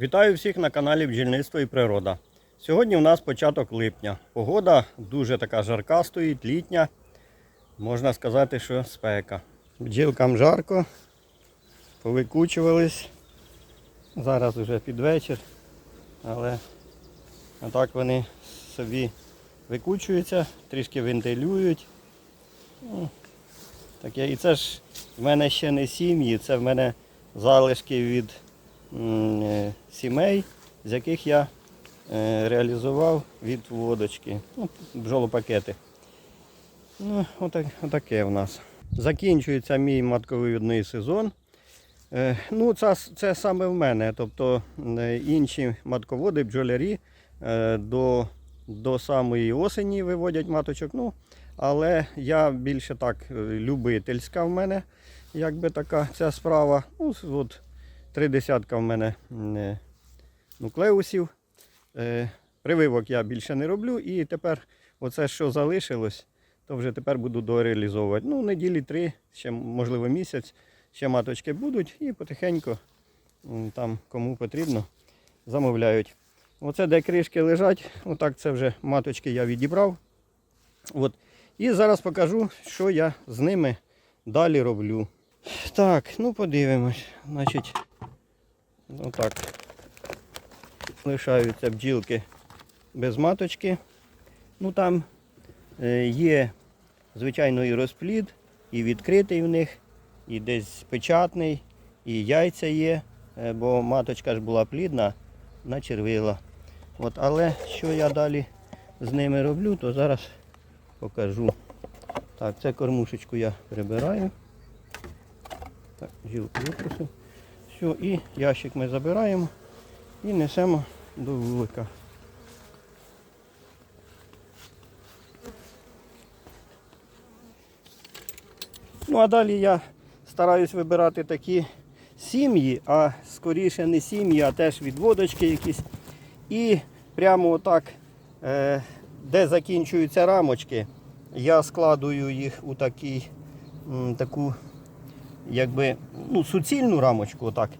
Вітаю всіх на каналі Бджільництво і Природа. Сьогодні у нас початок липня. Погода дуже така жарка стоїть, літня. Можна сказати, що спека. Бджілкам жарко, повикучувались. Зараз вже під вечір, але отак вони собі викучуються, трішки вентилюють. Ну, Таке. І це ж в мене ще не сім'ї, це в мене залишки від сімей, з яких я е, реалізував від водочки. Ну, бджолопакети. Ну, отак, отаке в нас. Закінчується мій матковивідний сезон. Е, Ну, це, це саме в мене. Тобто е, інші матководи, бджолярі е, до, до самої осені виводять маточок. Ну, але я більше так е, любительська в мене, якби така ця справа. Ну, от три десятка в мене е, нуклеусів. Е, Прививок я більше не роблю. І тепер оце, що залишилось, то вже тепер буду дореалізовувати. Ну, неділі три, ще можливо місяць, ще маточки будуть і потихеньку там кому потрібно, замовляють. Оце де кришки лежать, отак це вже маточки я відібрав. От. І зараз покажу, що я з ними далі роблю. Так, ну подивимось. Значить, отак. Лишаються бджілки без маточки. Ну там е, є, звичайно, і розплід, і відкритий в них, і десь печатний, і яйця є, е, бо маточка ж була плідна, начервила. От, але що я далі з ними роблю, то зараз покажу. Так, це кормушечку я прибираю. Так, жилку витрусив. Все, і ящик ми забираємо і несемо до вулика. Ну а далі я стараюсь вибирати такі сім'ї, а скоріше не сім'ї, а теж відводочки якісь. І прямо отак, е, де закінчуються рамочки, я складую їх у такий, таку якби, ну, суцільну рамочку. Отак.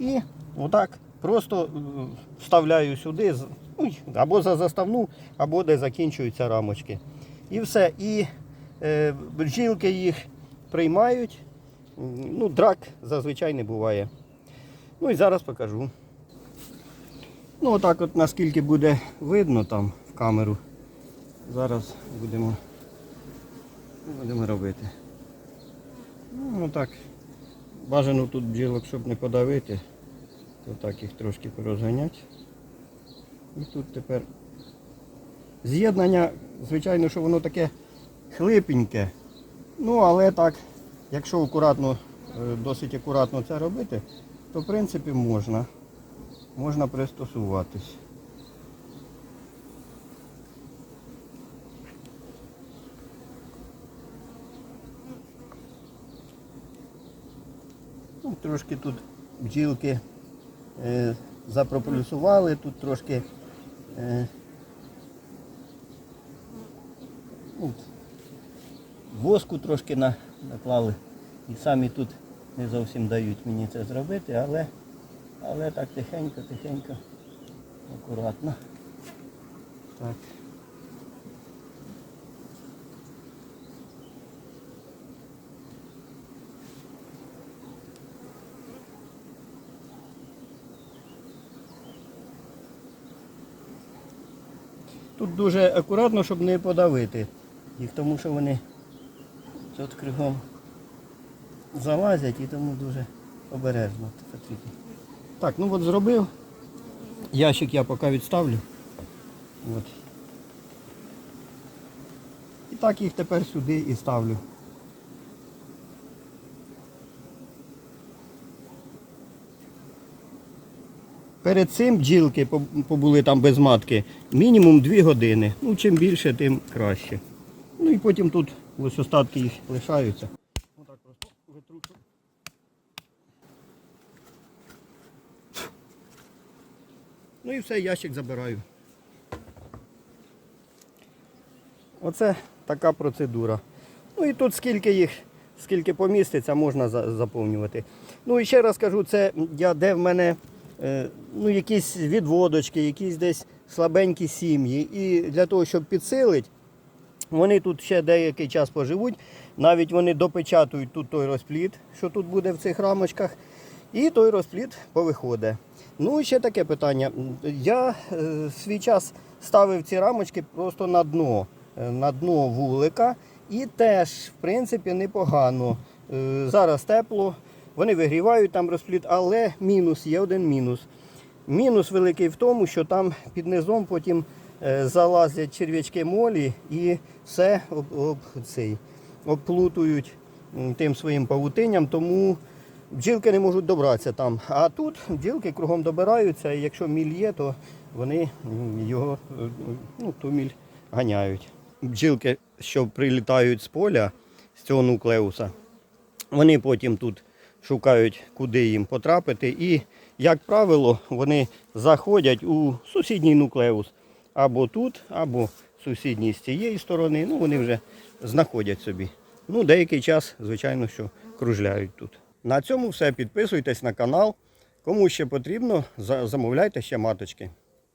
І отак просто е, вставляю сюди ну, або за заставну, або де закінчуються рамочки. І все. І е, бджілки їх приймають. Ну, драк зазвичай не буває. Ну і зараз покажу. Ну, отак от наскільки буде видно там в камеру. Зараз будемо, будемо робити. Ну, отак. Бажано тут бджілок, щоб не подавити, то так їх трошки порозганять. І тут тепер з'єднання, звичайно, що воно таке хлипеньке. Ну, але так, якщо акуратно, е, досить акуратно це робити, то в принципі можна. Можна пристосуватись. Ну, трошки тут бджілки е, запрополюсували, тут трошки е, ну, воску трошки на, наклали. І самі тут не зовсім дають мені це зробити, але, але так тихенько, тихенько, акуратно. Так. Тут дуже акуратно, щоб не подавити їх, тому що вони тут кругом залазять і тому дуже обережно. Так, ну от зробив. Ящик я поки відставлю. От. І так їх тепер сюди і ставлю. Перед цим бджілки побули там без матки мінімум 2 години. Ну, чим більше, тим краще. Ну і потім тут ось остатки їх лишаються. Отак просто витручу. Ну і все, ящик забираю. Оце така процедура. Ну і тут скільки їх, скільки поміститься, можна заповнювати. Ну і ще раз кажу, це я де в мене ну, якісь відводочки, якісь десь слабенькі сім'ї. І для того, щоб підсилити, вони тут ще деякий час поживуть. Навіть вони допечатують тут той розплід, що тут буде в цих рамочках. І той розплід повиходить. Ну і ще таке питання. Я е, свій час ставив ці рамочки просто на дно, е, на дно вулика. І теж, в принципі, непогано. Е, зараз тепло, вони вигрівають там розплід, але мінус є один мінус. Мінус великий в тому, що там під низом потім е, залазять черв'ячки молі і все об, об, цей, обплутують тим своїм павутинням, тому бджілки не можуть добратися там. А тут бджілки кругом добираються, і якщо міль є, то вони його е, ну, ту міль ганяють. Бджілки, що прилітають з поля, з цього нуклеуса, вони потім тут шукають, куди їм потрапити. І, як правило, вони заходять у сусідній нуклеус. Або тут, або сусідній з цієї сторони. Ну, вони вже знаходять собі. Ну, деякий час, звичайно, що кружляють тут. На цьому все. Підписуйтесь на канал. Кому ще потрібно, замовляйте ще маточки.